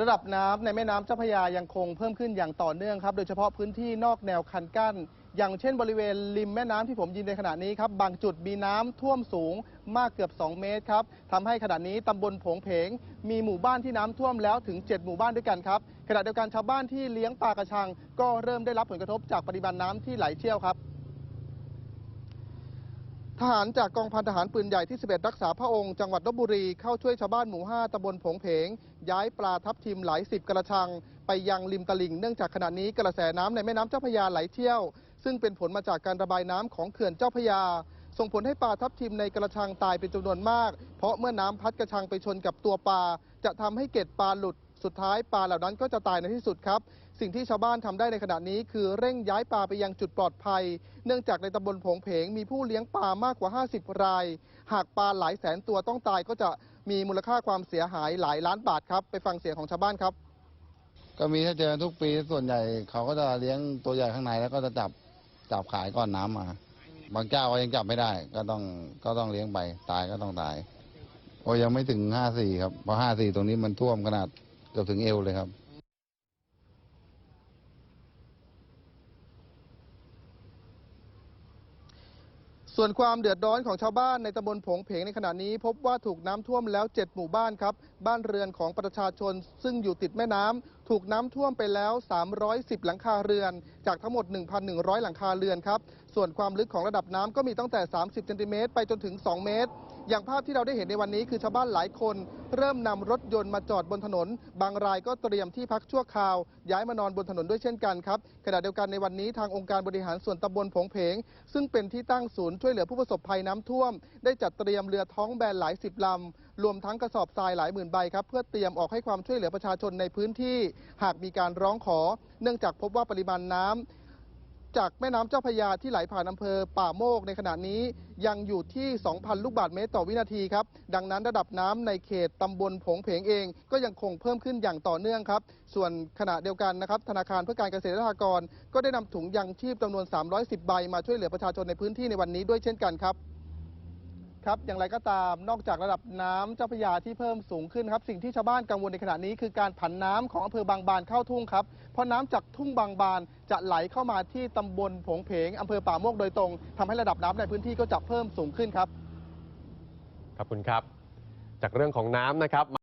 ระดับน้ำในแม่น้ำเจ้าพระยายังคงเพิ่มขึ้นอย่างต่อเนื่องครับ โดยเฉพาะพื้นที่นอกแนวคันกั้น อย่างเช่นบริเวณริมแม่น้ำที่ผมยืนในขณะนี้ครับ บางจุดมีน้ำท่วมสูงมากเกือบ 2 เมตรครับทำให้ขณะนี้ตำบลผงเพง มีหมู่บ้านที่น้ำท่วมแล้วถึง 7 หมู่บ้านด้วยกันครับ ขณะเดียวกันชาวบ้านที่เลี้ยงปลากระชัง ก็เริ่มได้รับผลกระทบจากปริมาณน้ำที่ไหลเชี่ยวครับ ทหารจากกองพันทหารปืนใหญ่ที่ 11 รักษาพระองค์จังหวัดลบบุรีเข้าช่วยชาวบ้านหมู่ 5ตำบลผงเพง ย้ายปลาทับทิมหลายสิบกระชัง ไปยังริมตลิ่งเนื่องจากขณะนี้กระแสน้ำในแม่น้ำเจ้าพยาไหลเชี่ยว ซึ่งเป็นผลมาจากการระบายน้ำของเขื่อนเจ้าพยา ส่งผลให้ปลาทับทิมในกระชังตายเป็นจำนวนมาก เพราะเมื่อน้ำพัดกระชังไปชนกับตัวปลาจะทำให้เกล็ดปลาหลุด สุดท้ายปลาเหล่านั้นก็จะตายในที่สุดครับ สิ่งที่ชาวบ้านทำได้ในขณะนี้ คือเร่งย้ายปลาไปยังจุดปลอดภัย เนื่องจากในตำบลผงเพงมีผู้เลี้ยงปลามากกว่า 50 ราย หากปลาหลายแสนตัวต้องตายก็จะมีมูลค่าความเสียหายหลายล้านบาทครับ ไปฟังเสียงของชาวบ้านครับ ก็มีถ้าเจอทุกปีส่วนใหญ่เขาก็จะเลี้ยงตัวใหญ่ข้างในแล้วก็จะจับจับขายก่อนน้ำมา บางเจ้าก็ยังจับไม่ได้ ก็ต้องก็ต้องเลี้ยงไปตายก็ต้องตายโอ้ยังไม่ถึงห้าสี่ครับเพราะห้าสี่ตรงนี้มันท่วมขนาด กือบถึงเอวเลยครับส่วนความเดือดร้อนของชาวบ้านในตำบลผงเพงในขณะนี้ พบว่าถูกน้ำท่วมแล้ว 7 หมู่บ้านครับ บ้านเรือนของประชาชนซึ่งอยู่ติดแม่น้ำถูกน้ำท่วมไปแล้ว 310 หลังคาเรือน จากทั้งหมด 1,100 หลังคาเรือนครับ ส่วนความลึกของระดับน้ำก็มีตั้งแต่ 30เซนติเมตรไปจนถึง 2 เมตร อย่างภาพที่เราได้เห็นในวันนี้คือชาวบ้านหลายคน เริ่มนำรถยนต์มาจอดบนถนน บางรายก็เตรียมที่พักชั่วคราว ย้ายมานอนบนถนนด้วยเช่นกันครับขณะเดียวกันในวันนี้ทางองค์การบริหารส่วนตำบลผงเพง ซึ่งเป็นที่ตั้งศูนย์ช่วยเหลือผู้ประสบภัยน้ำท่วม ได้จัดเตรียมเรือท้องแบนหลายสิบลำรวมทั้งกระสอบทรายหลายหมื่นใบครับเพื่อเตรียมออกให้ความช่วยเหลือประชาชนในพื้นที่ หากมีการร้องขอ เนื่องจากพบว่าปริมาณน้ำ จากแม่น้ำเจ้าพระยาที่ไหลผ่านอำเภอป่าโมกในขณะนี้ยังอยู่ที่ 2,000 ลูกบาศก์เมตรต่อวินาทีครับ ดังนั้นระดับน้ำในเขตตำบลผงเพงเอง ก็ยังคงเพิ่มขึ้นอย่างต่อเนื่องครับ ส่วนขณะเดียวกันนะครับ ธนาคารเพื่อการเกษตรและสหกรณ์ก็ได้นำถุงยังชีพจำนวน 310 ใบมาช่วยเหลือประชาชนในพื้นที่ในวันนี้ด้วยเช่นกันครับ ครับอย่างไรก็ตามนอกจากระดับน้ำเจ้าพระยาที่เพิ่มสูงขึ้นครับ สิ่งที่ชาวบ้านกังวลในขณะนี้คือการผันน้ำของอำเภอบางบานเข้าทุ่งครับเพราะน้ำจากทุ่งบางบานจะไหลเข้ามาที่ตำบลผงเพงอำเภอป่าโมกโดยตรงทำให้ระดับน้ำในพื้นที่ก็จะเพิ่มสูงขึ้นครับขอบคุณครับ จากเรื่องของน้ำนะครับ